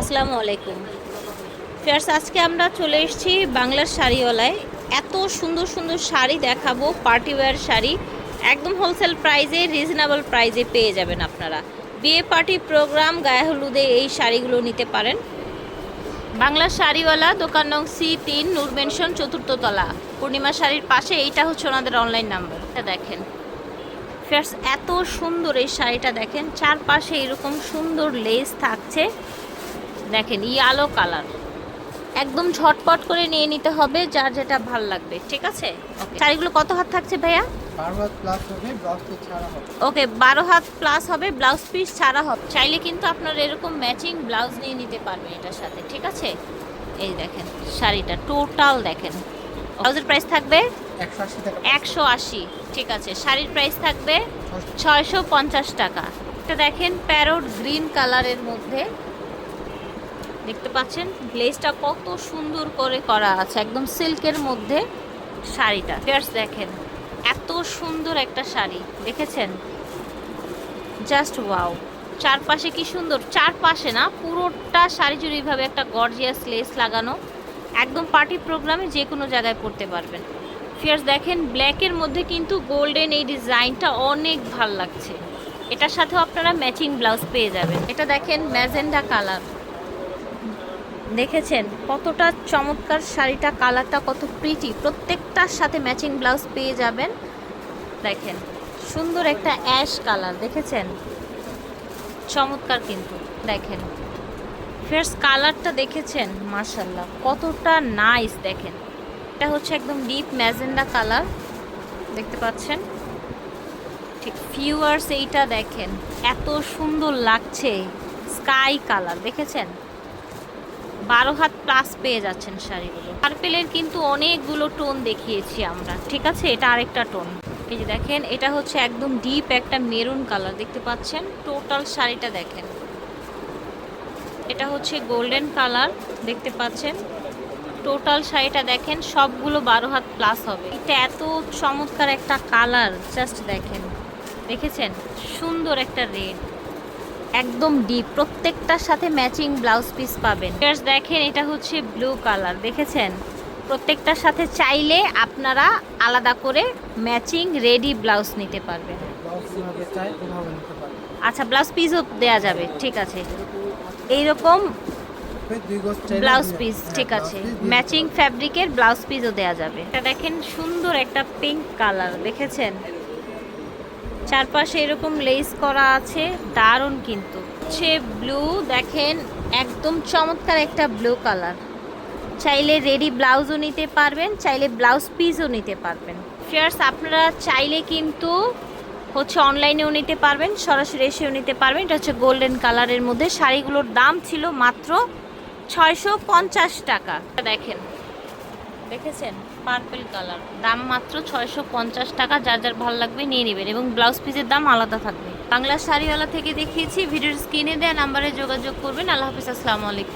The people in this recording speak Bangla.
আসসালামু আলাইকুম। ফেয়ার্স, আজকে আমরা চলে এসেছি বাংলার শাড়িওয়ালায়। এত সুন্দর সুন্দর শাড়ি দেখাবো, পার্টি ওয়্যার শাড়ি। একদম হোলসেল প্রাইজে রিজনেবল প্রাইজে পেয়ে যাবেন আপনারা। বিয়ে পার্টি প্রোগ্রাম গায়ে হলুদে এই শাড়িগুলো নিতে পারেন। বাংলা শাড়িওয়ালা, দোকান নং সি তিন, নূর মেনশন চতুর্থ তলা। পূর্ণিমা শাড়ির পাশে এইটা হচ্ছে ওনাদের অনলাইন নাম্বার এটা দেখেন। ফেয়ার্স, এত সুন্দর এই শাড়িটা দেখেন। চারপাশে এরকম সুন্দর লেস থাকছে। দেখেন ইয়ালো কালার। একদম ঝটপট করে নিয়ে নিতে হবে যার যেটা ভালো লাগবে ঠিক আছে? শাড়িগুলো কত হাত থাকছে ভাইয়া? বারো হাত প্লাস হবে ব্লাউজ পিস ছাড়া হবে। ওকে বারো হাত প্লাস হবে ব্লাউজ পিস ছাড়া হবে। চাইলে কিন্তু আপনার এরকম ম্যাচিং ব্লাউজ নিয়ে নিতে পারবেন এটার সাথে ঠিক আছে? এই দেখেন শাড়িটা টোটাল দেখেন। ব্লাউজের প্রাইস থাকবে? একশো আশি একশো আশি ঠিক আছে। শাড়ির প্রাইস থাকবে ছয়শো। পঞ্চাশ টাকা। এটা দেখেন প্যারোট গ্রিন কালারের মধ্যে। দেখতে পাচ্ছেন গ্লেজটা কত সুন্দর করে করা আছে। একদম সিল্কের মধ্যে শাড়িটা। ফেয়ার্স দেখেন, এত সুন্দর একটা শাড়ি, দেখেছেন? জাস্ট ওয়াও চারপাশে কি সুন্দর? চারপাশে না, পুরোটা শাড়ি জুড়ে এইভাবে একটা গর্জিয়াস লেস লাগানো। একদম পার্টি প্রোগ্রামে যে কোনো জায়গায় পড়তে পারবেন। ফিয়ার্স দেখেন ব্ল্যাকের মধ্যে কিন্তু গোল্ডেন এই ডিজাইনটা অনেক ভালো লাগছে। এটার সাথেও আপনারা ম্যাচিং ব্লাউজ পেয়ে যাবেন। এটা দেখেন ম্যাজেন্ডা কালার। দেখেছেন কতটা চমৎকার শাড়িটা, কালারটা কত প্রিটি প্রত্যেকটার সাথে ম্যাচিং ব্লাউজ পেয়ে যাবেন। দেখেন, সুন্দর একটা অ্যাশ কালার দেখেছেন? চমৎকার কিন্তু, দেখেন। ফেয়ার্স কালারটা দেখেছেন? মার্শাল্লাহ কতটা নাইস দেখেন। এটা হচ্ছে একদম ডিপ ম্যাজেন্ডা কালার দেখতে পাচ্ছেন? ঠিক ফিউয়ার্স এইটা দেখেন, এত সুন্দর লাগছে স্কাই কালার দেখেছেন? বারো হাত প্লাস পেয়ে যাচ্ছেন শাড়িগুলো। পার্পেলের কিন্তু অনেকগুলো টোন দেখিয়েছি আমরা, ঠিক আছে? এটা আরেকটা টোন এই যে দেখেন, এটা হচ্ছে একদম ডিপ একটা মেরুন কালার দেখতে পাচ্ছেন? টোটাল শাড়িটা দেখেন। এটা হচ্ছে গোল্ডেন কালার দেখতে পাচ্ছেন? টোটাল শাড়িটা দেখেন, সবগুলো বারো হাত প্লাস হবে। এটা এত চমৎকার একটা কালার জাস্ট দেখেন। দেখেছেন? সুন্দর একটা রেড একদম ডিপ প্রত্যেকটার সাথে ম্যাচিং ব্লাউজ পিস পাবেন। দেখেন এটা হচ্ছে ব্লু কালার দেখেছেন? প্রত্যেকটার সাথে চাইলে আপনারা আলাদা করে ম্যাচিং রেডি ব্লাউজ নিতে পারবেন। আচ্ছা ব্লাউজ পিসও দেওয়া যাবে ঠিক আছে। এইরকম ব্লাউজ পিস হ্যাঁ, ঠিক আছে। ম্যাচিং ফ্যাব্রিকের ব্লাউজ পিসও দেওয়া যাবে। এটা দেখেন সুন্দর একটা পিঙ্ক কালার দেখেছেন? চারপাশে এরকম লেস করা আছে, দারুণ কিন্তু। হচ্ছে ব্লু দেখেন, একদম চমৎকার একটা ব্লু কালার চাইলে রেডি ব্লাউজও নিতে পারবেন, চাইলে ব্লাউজ পিসও নিতে পারবেন। ফিয়ার্স আপনারা চাইলে কিন্তু হচ্ছে অনলাইনেও নিতে পারবেন, সরাসরি এসেও নিতে পারবেন। এটা হচ্ছে গোল্ডেন কালারের মধ্যে। শাড়িগুলোর দাম ছিল মাত্র ছয়শো পঞ্চাশ টাকা। দেখেন দেখেছেন? পার্পেল কালার দাম মাত্র ছয়শো পঞ্চাশ টাকা, যার যার ভালো লাগবে নিয়ে নেবেন এবং ব্লাউজ পিসের দাম আলাদা থাকবে। বাংলা শাড়িওয়ালা থেকে দেখিয়েছি, ভিডিওর স্ক্রিনে দেওয়া নাম্বারে যোগাযোগ করবেন। আল্লাহ হাফিজ, আসসালামু আলাইকুম।